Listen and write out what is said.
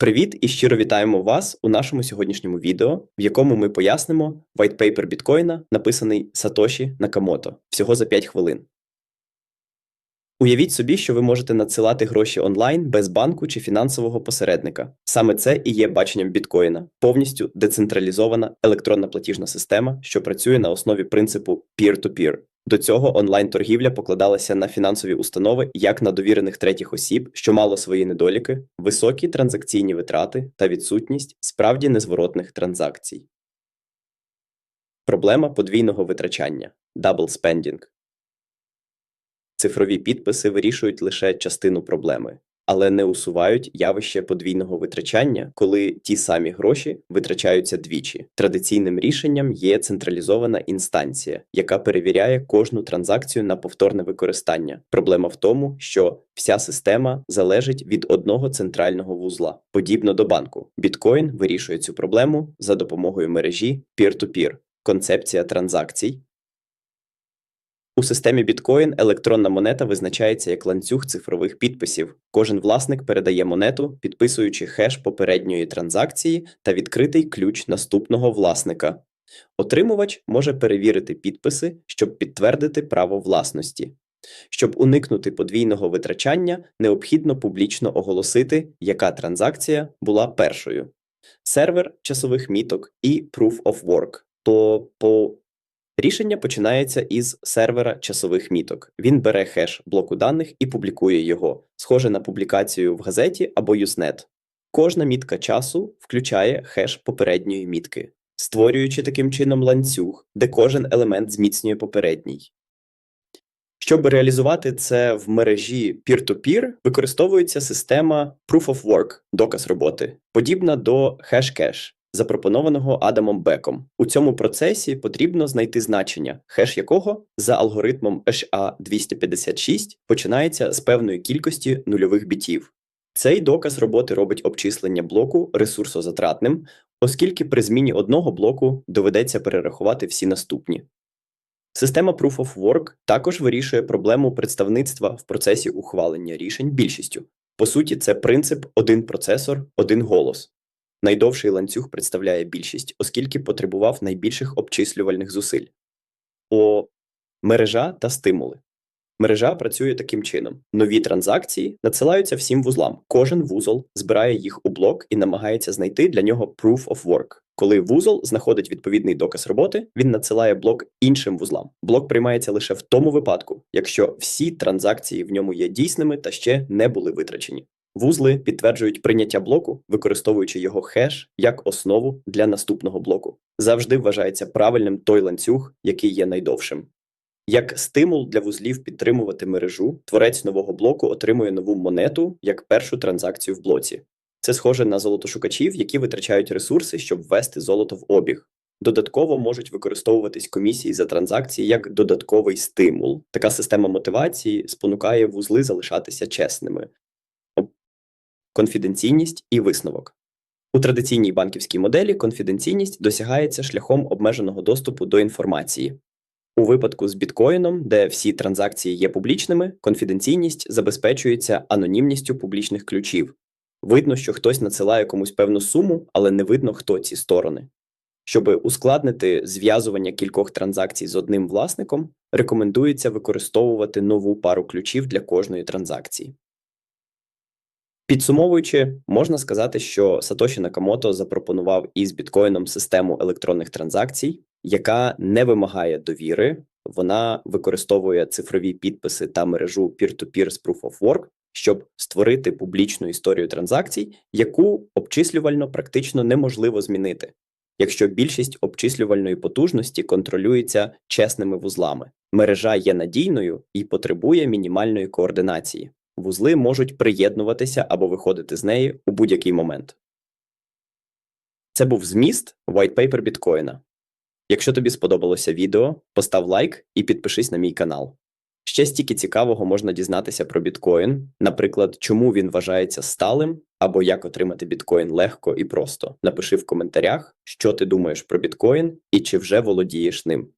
Привіт і щиро вітаємо вас у нашому сьогоднішньому відео, в якому ми пояснимо white paper біткоїна, написаний Сатоші Накамото, всього за 5 хвилин. Уявіть собі, що ви можете надсилати гроші онлайн без банку чи фінансового посередника. Саме це і є баченням біткоїна, повністю децентралізована електронна платіжна система, що працює на основі принципу peer-to-peer. До цього онлайн-торгівля покладалася на фінансові установи як на довірених третіх осіб, що мало свої недоліки, високі транзакційні витрати та відсутність справді незворотних транзакцій. Проблема подвійного витрачання double spending. Цифрові підписи вирішують лише частину проблеми, але не усувають явище подвійного витрачання, коли ті самі гроші витрачаються двічі. Традиційним рішенням є централізована інстанція, яка перевіряє кожну транзакцію на повторне використання. Проблема в тому, що вся система залежить від одного центрального вузла, подібно до банку. Біткоін вирішує цю проблему за допомогою мережі peer-to-peer. Концепція транзакцій у системі біткоін електронна монета визначається як ланцюг цифрових підписів. Кожен власник передає монету, підписуючи хеш попередньої транзакції та відкритий ключ наступного власника. Отримувач може перевірити підписи, щоб підтвердити право власності. Щоб уникнути подвійного витрачання, необхідно публічно оголосити, яка транзакція була першою. Сервер часових міток і Proof of Work. То по Рішення починається із сервера часових міток. Він бере хеш блоку даних і публікує його, схоже на публікацію в газеті або Usenet. Кожна мітка часу включає хеш попередньої мітки, створюючи таким чином ланцюг, де кожен елемент зміцнює попередній. Щоб реалізувати це в мережі peer-to-peer, використовується система Proof of Work, доказ роботи, подібна до Hashcash запропонованого Адамом Беком. У цьому процесі потрібно знайти значення, хеш якого за алгоритмом HA256 починається з певної кількості нульових бітів. Цей доказ роботи робить обчислення блоку ресурсозатратним, оскільки при зміні одного блоку доведеться перерахувати всі наступні. Система Proof of Work також вирішує проблему представництва в процесі ухвалення рішень більшістю. По суті, це принцип один процесор, один голос. Найдовший ланцюг представляє більшість, оскільки потребував найбільших обчислювальних зусиль. О мережа та стимули. Мережа працює таким чином: нові транзакції надсилаються всім вузлам. Кожен вузол збирає їх у блок і намагається знайти для нього proof of work. Коли вузол знаходить відповідний доказ роботи, він надсилає блок іншим вузлам. Блок приймається лише в тому випадку, якщо всі транзакції в ньому є дійсними та ще не були витрачені. Вузли підтверджують прийняття блоку, використовуючи його хеш як основу для наступного блоку. Завжди вважається правильним той ланцюг, який є найдовшим. Як стимул для вузлів підтримувати мережу, творець нового блоку отримує нову монету як першу транзакцію в блоці. Це схоже на золотошукачів, які витрачають ресурси, щоб ввести золото в обіг. Додатково можуть використовуватись комісії за транзакції як додатковий стимул. Така система мотивації спонукає вузли залишатися чесними, конфіденційність і висновок. У традиційній банківській моделі конфіденційність досягається шляхом обмеженого доступу до інформації. У випадку з біткоїном, де всі транзакції є публічними, конфіденційність забезпечується анонімністю публічних ключів. Видно, що хтось надсилає комусь певну суму, але не видно, хто ці сторони. Щоб ускладнити зв'язування кількох транзакцій з одним власником, рекомендується використовувати нову пару ключів для кожної транзакції. Підсумовуючи, можна сказати, що Сатоші Накамото запропонував із біткоїном систему електронних транзакцій, яка не вимагає довіри, вона використовує цифрові підписи та мережу peer-to-peer з Proof of Work, щоб створити публічну історію транзакцій, яку обчислювально практично неможливо змінити, якщо більшість обчислювальної потужності контролюється чесними вузлами. Мережа є надійною і потребує мінімальної координації вузли можуть приєднуватися або виходити з неї у будь-який момент. Це був зміст white paper біткоїна. Якщо тобі сподобалося відео, постав лайк і підпишись на мій канал. Ще стільки цікавого можна дізнатися про біткоін, наприклад, чому він вважається сталим, або як отримати біткоін легко і просто. Напиши в коментарях, що ти думаєш про біткоін і чи вже володієш ним.